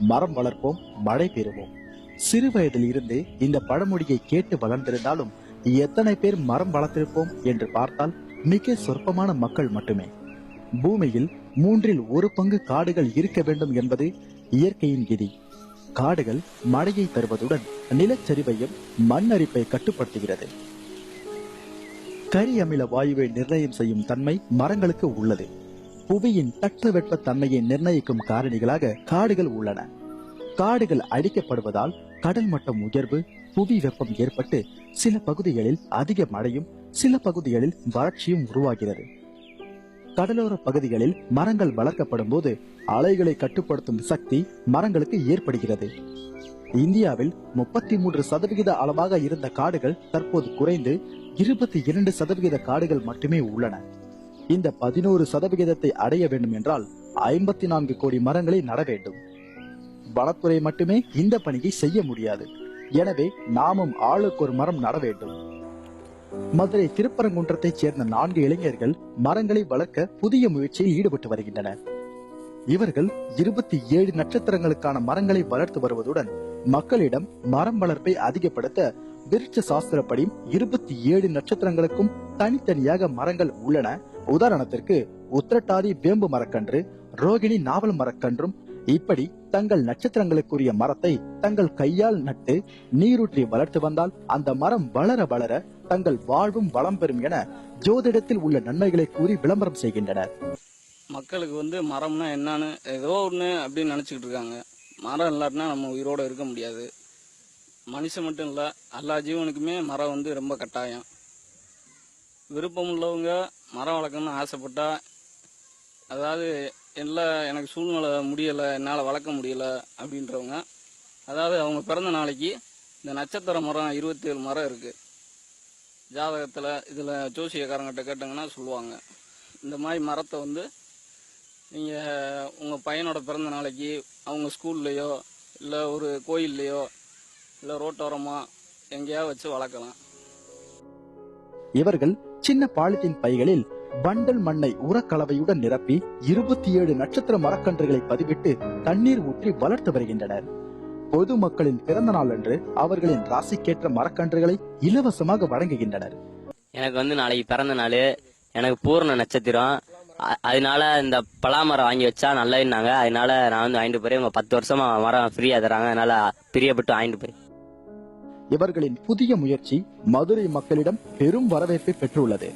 மரம் வளர்ப்போம் மழை பெறுவோம். சிறு வயதில் இருந்து இந்த பழமொழியை கேட்டு வளர்ந்திருந்தாலும் எத்தனை பேர் மரம் வளர்த்திருப்போம் என்று பார்த்தால் மிக சொற்பமான மக்கள் மட்டுமே. பூமியில் மூன்றில் ஒரு பங்கு காடுகள் இருக்க வேண்டும் என்பது இயற்கையின் விதி. காடுகள் மழையை தருவதுடன் நிலச்சரிவையும் மண் அரிப்பை கட்டுப்படுத்துகிறது. கரி அமில வாயுவை நிர்ணயம் செய்யும் தன்மை மரங்களுக்கு உள்ளது. புவியின் தட்பவெட்ப தன்மையை நிர்ணயிக்கும் காரணிகளாக காடுகள் உள்ளன. காடுகள் அழிக்கப்படுவதால் கடல் மட்டம் உயர்வு புவி வெப்பம் ஏற்பட்டு சில பகுதிகளில் அதிக மழையும் சில பகுதிகளில் வறட்சியும் உருவாகிறது. கடலோர பகுதிகளில் மரங்கள் வளர்க்கப்படும் போது அலைகளை கட்டுப்படுத்தும் சக்தி மரங்களுக்கு ஏற்படுகிறது. இந்தியாவில் முப்பத்தி மூன்று சதவிகித அளவாக இருந்த காடுகள் தற்போது குறைந்து இருபத்தி இரண்டு சதவிகித காடுகள் மட்டுமே உள்ளன. இந்த பதினோரு சதவிகிதத்தை அடைய வேண்டும் என்றால் ஐம்பத்தி நான்கு கோடி மரங்களை நட வேண்டும். வனத்துறை மட்டுமே இந்த பணியை செய்ய முடியாது. எனவே நாமும் ஆளுக்கு ஒரு மரம் நட வேண்டும். மதுரை திருப்பரங்குன்றத்தைச் சேர்ந்த நான்கு இளைஞர்கள் மரங்களை வளர்க்க புதிய முயற்சியில் ஈடுபட்டு வருகின்றனர். இவர்கள் இருபத்தி ஏழு நட்சத்திரங்களுக்கான மரங்களை வளர்த்து வருவதுடன் மக்களிடம் மரம் வளர்ப்பை அதிகப்படுத்த விருட்ச சாஸ்திரப்படி இருபத்தி ஏழு நட்சத்திரங்களுக்கும் தனித்தனியாக மரங்கள் உள்ளன. உதாரணத்திற்கு உத்திரட்டாதி வேம்பு மரக்கன்று ரோகிணி நாவல் மரக்கன்றும் இப்படி தங்கள் நட்சத்திரங்களுக்குரிய மரத்தை தங்கள் கையால் நட்டு நீரூற்றி வளர்த்து வந்தால் அந்த மரம் வளர வளர தங்கள் வாழ்வும் வளம் பெறும் என ஜோதிடத்தில் உள்ள நன்மைகளை கூறி விளம்பரம் செய்கின்றனர். மக்களுக்கு வந்து மரம்னா என்னன்னு ஏதோ ஒன்று அப்படின்னு நினச்சிக்கிட்டு இருக்காங்க. மரம் இல்லாட்டினா நம்ம உயிரோட இருக்க முடியாது. மனுஷன் மட்டும் இல்லை எல்லா ஜீவனுக்குமே மரம் வந்து ரொம்ப கட்டாயம். விருப்பம் உள்ளவங்க மரம் வளர்க்கணும்னு ஆசைப்பட்டா அதாவது இல்லை எனக்கு சூழ்நிலை முடியலை என்னால் வளர்க்க முடியல அப்படின்றவங்க அதாவது அவங்க பிறந்த நாளைக்கு இந்த நட்சத்திர மரம் இருபத்தி ஏழு மரம் இருக்குது ஜாதகத்தில் இதில் ஜோசியக்காரங்கிட்ட கேட்டாங்கன்னா சொல்லுவாங்க. இந்த மாதிரி மரத்தை வந்து நீங்கள் உங்கள் பையனோட பிறந்த நாளைக்கு அவங்க ஸ்கூல்லையோ இல்லை ஒரு கோயில்லையோ இல்லை ரோட்டோரமாக எங்கேயாவது வச்சு வளர்க்கலாம். இவர்கள் சின்ன பாலித்தீன் பைகளில் பண்டல் மண்ணை உரக்கலவையுடன் நிரப்பி இருபத்தி ஏழு நட்சத்திர மரக்கன்றுகளை பதிவிட்டு தண்ணீர் ஊற்றி வளர்த்து வருகின்றனர். பொதுமக்களின் பிறந்த நாள் அன்று அவர்களின் ராசிக்கேற்ற மரக்கன்றுகளை இலவசமாக வழங்குகின்றனர். எனக்கு வந்து நாளைக்கு பிறந்த நாள் எனக்கு பூர்ண நட்சத்திரம். அதனால இந்த பலாமரம் வாங்கி வச்சா நல்லதுன்னாங்க. அதனால நான் வந்து வாங்கிட்டு போறேன். பத்து வருஷமா மரம் ஃப்ரீயா தராங்க அதனால பிரியப்பட்டு வாங்கிட்டு போறேன். இவர்களின் புதிய முயற்சி மதுரை மக்களிடம் பெரும் வரவேற்பை பெற்றுள்ளது.